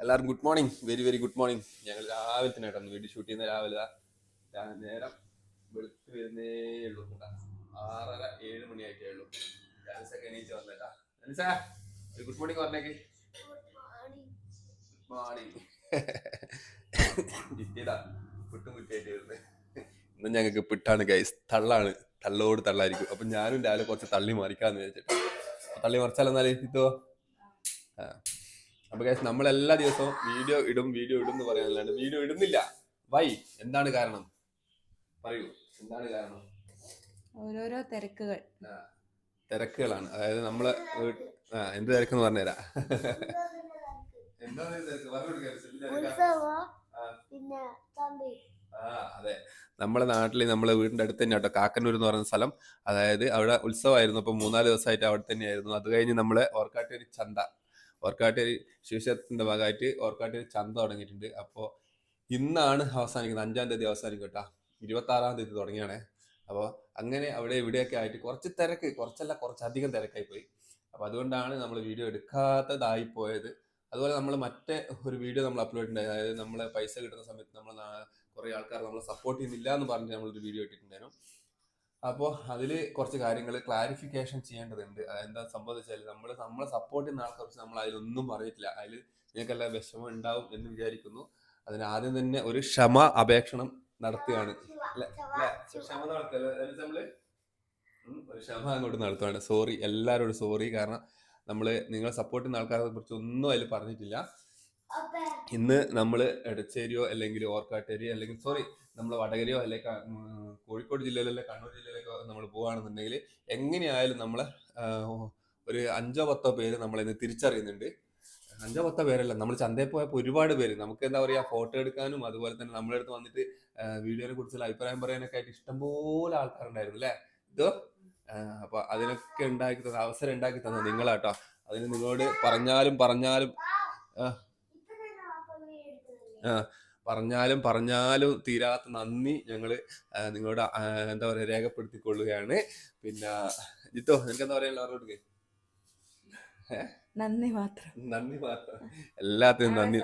എല്ലാവർക്കും good morning very very good morning ഞങ്ങൾ രാവിലെ തന്നെ കേട്ടോ വീഡിയോ ഷൂട്ട് ചെയ്യുന്ന രാവിലെ നേരം വെളുത്ത് വരുന്നേ ഉള്ളൂ. ആറര ഏഴ് മണിയായിട്ടേ ഉള്ളൂ. ഡാൻസൊക്കെ എണീറ്റ് വന്നേട്ടാ. ഒരു ഗുഡ് മോർണിംഗ് പറഞ്ഞേക്ക്. ഗുഡ് മോർണിംഗ് ജിത്തിയതാ പുട്ടും കുറ്റിയായിട്ട് വരുന്നത് ഇന്ന് ഞങ്ങൾക്ക് പിട്ടാണ് ഗൈസ് തള്ളാണ്. തള്ളോട് തള്ളായിരിക്കും. അപ്പൊ ഞാനും രാവിലെ കുറച്ച് തള്ളി മറിക്കാന്ന് വെച്ചിട്ട് തള്ളി മറിച്ചാലെന്നാലേ ഇതോ? ആ. അപ്പൊ ഗൈസ് നമ്മൾ എല്ലാ ദിവസവും വീഡിയോ ഇടും വീഡിയോ ഇടും എന്ന് പറയാനല്ലാണ്ട് വീഡിയോ ഇടുന്നില്ല. വൈ എന്താണ് കാരണം? പറയൂ. എന്താണ് കാരണം? ഓരോരോ തിരക്കുകൾ. തിരക്കുകളാണ്. അതായത് നമ്മൾ എന്ത് തിരക്കെന്ന് പറഞ്ഞുതരാം. എന്താണ് തിരക്ക്? എന്ന് കൊടുക്കാം എന്ത് തിരക്കാ? ഉത്സവം ആ. പിന്നെ തമ്പി ആ അതെ. നമ്മുടെ നാട്ടിൽ നമ്മളെ വീടിന്റെ അടുത്ത് തന്നെ കേട്ടോ കാക്കന്നൂർ എന്ന് പറയുന്ന സ്ഥലം. അതായത് അവിടെ ഉത്സവമായിരുന്നു. അപ്പൊ മൂന്നാൽ ദിവസമായിട്ട് അവിടെ തന്നെയായിരുന്നു. അത് കഴിഞ്ഞ് നമ്മളെ ഓർക്കാട്ടേരി ചന്ത. ഓർക്കാട്ടേരി ശിവക്ഷേത്രത്തിന്റെ ഭാഗമായിട്ട് ഓർക്കാട്ടേരി ചന്ത തുടങ്ങിയിട്ടുണ്ട്. അപ്പോൾ ഇന്നാണ് അവസാനിക്കുന്നത്. അഞ്ചാം തീയതി അവസാനിക്കും കേട്ടോ. ഇരുപത്തി ആറാം തീയതി തുടങ്ങിയാണേ. അപ്പോൾ അങ്ങനെ അവിടെ ഇവിടെയൊക്കെ ആയിട്ട് കുറച്ച് തിരക്ക് കുറച്ചല്ല കുറച്ചധികം തിരക്കായി പോയി അപ്പോൾ അതുകൊണ്ടാണ് നമ്മൾ വീഡിയോ എടുക്കാത്തതായി പോയത്. അതുപോലെ നമ്മൾ മറ്റേ ഒരു വീഡിയോ നമ്മൾ അപ്ലോഡ് ഉണ്ടായി അതായത് നമ്മളെ പൈസ കിട്ടുന്ന സമയത്ത് നമ്മൾ കുറേ ആൾക്കാർ നമ്മളെ സപ്പോർട്ട് ചെയ്യുന്നില്ല എന്ന് പറഞ്ഞ് നമ്മളൊരു വീഡിയോ ഇട്ടിട്ടുണ്ടായിരുന്നു. അപ്പോൾ അതിൽ കുറച്ച് കാര്യങ്ങൾ ക്ലാരിഫിക്കേഷൻ ചെയ്യേണ്ടതുണ്ട്. എന്താ സംഭവിച്ചാൽ നമ്മൾ നമ്മളെ സപ്പോർട്ട് ചെയ്യുന്ന ആൾക്കാർ നമ്മൾ അതിലൊന്നും പറഞ്ഞിട്ടില്ല അതിൽ നിങ്ങൾക്കെല്ലാം വിഷമം ഉണ്ടാവും എന്ന് വിചാരിക്കുന്നു. അതിന് ആദ്യം തന്നെ ഒരു ക്ഷമ അപേക്ഷണം നടത്തുകയാണ്? ക്ഷമ നടത്തുക. ഒരു ക്ഷമ അങ്ങോട്ട് നടത്തുകയാണ്. സോറി എല്ലാവരോടും സോറി കാരണം നമ്മൾ നിങ്ങളെ സപ്പോർട്ട് ചെയ്യുന്ന ആൾക്കാരെ കുറിച്ച് ഒന്നും അതിൽ പറഞ്ഞിട്ടില്ല. ഇന്ന് നമ്മൾ എടച്ചേരിയോ അല്ലെങ്കിൽ ഓർക്കാട്ടേരി അല്ലെങ്കിൽ സോറി നമ്മൾ വടകരയോ അല്ലെങ്കിൽ കോഴിക്കോട് ജില്ലയിലോ അല്ലെങ്കിൽ കണ്ണൂർ ജില്ലയിലേക്കോ നമ്മൾ പോവുകയാണെന്നുണ്ടെങ്കിൽ എങ്ങനെയായാലും നമ്മൾ ഒരു അഞ്ചോ പത്തോ പേര് നമ്മൾ ഇന്ന് തിരിച്ചറിയുന്നുണ്ട്. അഞ്ചോ പത്തോ പേരല്ല നമ്മൾ ചന്തയിൽ പോയപ്പോൾ ഒരുപാട് പേര്. നമുക്ക് എന്താ പറയുക ഫോട്ടോ എടുക്കാനും അതുപോലെ തന്നെ നമ്മളെ അടുത്ത് വന്നിട്ട് വീഡിയോനെ കുറിച്ചുള്ള അഭിപ്രായം പറയാനൊക്കെ ആയിട്ട് ഇഷ്ടംപോലെ ആൾക്കാരുണ്ടായിരുന്നു അല്ലേ? ഇതോ? അപ്പൊ അതിനൊക്കെ ഉണ്ടാക്കി തന്ന അവസരം ഉണ്ടാക്കി തന്ന നിങ്ങളാട്ടോ. അതിന് നിങ്ങളോട് പറഞ്ഞാലും പറഞ്ഞാലും ഇപ്പൊ തന്നെ വാപ്പ വീഡിയോ എടുക്കുന്നില്ലേ ആ, പറഞ്ഞാലും പറഞ്ഞാലും തീരാത്ത നന്ദി ഞങ്ങൾ നിങ്ങളുടെ എന്താ പറയുക രേഖപ്പെടുത്തിക്കൊള്ളുകയാണ്. പിന്നെ ജിത്തോ നിനക്ക് എന്താ പറയാനുള്ള അവരോട് നന്ദി മാത്രം. നന്ദി മാത്രം. എല്ലാത്തിനും നന്ദി.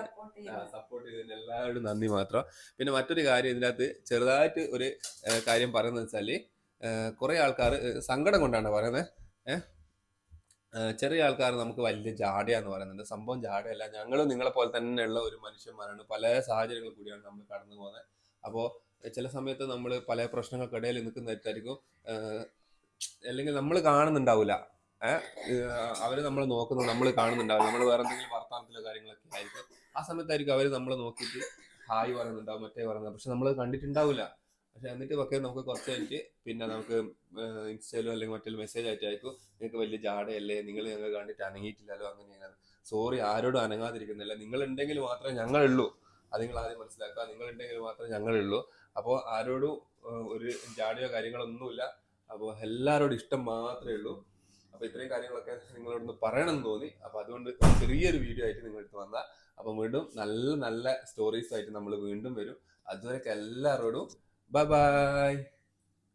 സപ്പോർട്ട് ചെയ്തതിന് എല്ലാവരോടും നന്ദി മാത്രം. പിന്നെ മറ്റൊരു കാര്യം ഇതിനകത്ത് ചെറുതായിട്ട് ഒരു കാര്യം പറയുന്നത് വെച്ചാൽ കുറെ ആൾക്കാർ സങ്കടം കൊണ്ടാണ് പറയുന്നത് ഏഹ് ചെറിയ ആൾക്കാർ നമുക്ക് വലിയ ജാടയാന്ന് പറയുന്നുണ്ട്. സംഭവം ജാടയല്ല ഞങ്ങളും നിങ്ങളെ പോലെ തന്നെയുള്ള ഒരു മനുഷ്യന്മാരാണ്. പല സാഹചര്യങ്ങൾ കൂടിയാണ് നമ്മൾ കടന്നു പോകുന്നത്. അപ്പോൾ ചില സമയത്ത് നമ്മൾ പല പ്രശ്നങ്ങൾക്കിടയിൽ നിൽക്കുന്നതായിരിക്കും അല്ലെങ്കിൽ നമ്മൾ കാണുന്നുണ്ടാവില്ല അവർ നമ്മൾ നോക്കുന്നത് നമ്മൾ കാണുന്നുണ്ടാവില്ല. നമ്മൾ വേറെ എന്തെങ്കിലും വർത്തമാനത്തിലോ കാര്യങ്ങളൊക്കെ ആയിരിക്കും. ആ സമയത്തായിരിക്കും അവർ നമ്മളെ നോക്കിയിട്ട് ഹായ് പറയുന്നുണ്ടാവും മറ്റേ പറയുന്നത് പക്ഷെ നമ്മൾ കണ്ടിട്ടുണ്ടാവില്ല പക്ഷെ എന്നിട്ട് ഒക്കെ നമുക്ക് കുറച്ച് കഴിഞ്ഞിട്ട് പിന്നെ നമുക്ക് ഇൻസ്റ്റയിലോ അല്ലെങ്കിൽ മറ്റൊരു മെസ്സേജ് ആയിട്ട് അയക്കും. നിങ്ങൾക്ക് വലിയ ജാടയല്ലേ? നിങ്ങൾ ഞങ്ങൾ കണ്ടിട്ട് അനങ്ങിയിട്ടില്ലല്ലോ? അങ്ങനെ സോറി ആരോടും അനങ്ങാതിരിക്കുന്നില്ല. നിങ്ങൾ ഉണ്ടെങ്കിൽ മാത്രമേ ഞങ്ങളുള്ളൂ. അത് നിങ്ങൾ ആദ്യം മനസ്സിലാക്കുക. നിങ്ങൾ ഉണ്ടെങ്കിൽ മാത്രമേ ഞങ്ങളുള്ളൂ. അപ്പോൾ ആരോടും ഒരു ജാടയോ കാര്യങ്ങളൊന്നുമില്ല അപ്പോൾ എല്ലാവരോടും ഇഷ്ടം മാത്രമേ ഉള്ളൂ. അപ്പോൾ ഇത്രയും കാര്യങ്ങളൊക്കെ നിങ്ങളോടൊന്ന് പറയണം എന്ന് തോന്നി. അപ്പോൾ അതുകൊണ്ട് ചെറിയൊരു വീഡിയോ ആയിട്ട് നിങ്ങളടുത്ത് വന്നാൽ. അപ്പോൾ വീണ്ടും നല്ല നല്ല സ്റ്റോറീസ് ആയിട്ട് നമ്മൾ വീണ്ടും വരും. അതുവരെ എല്ലാവരോടും 拜拜。